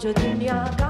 Georgia Dunya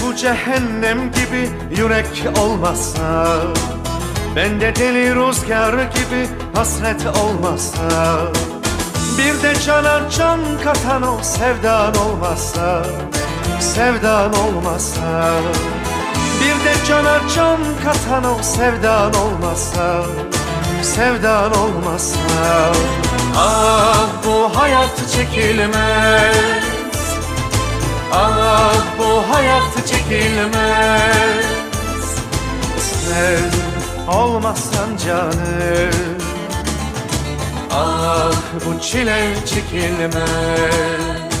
Bu cehennem gibi yürek olmazsa Bende deli rüzgar gibi hasret olmazsa Bir de cana can katan o sevdan olmazsa Sevdan olmazsa Bir de cana can katan o sevdan olmazsa Sevdan olmazsa Ah bu hayat çekilmez. Ah bu hayat çekilmez. Sen olmazsan canım. Ah bu çile çekilmez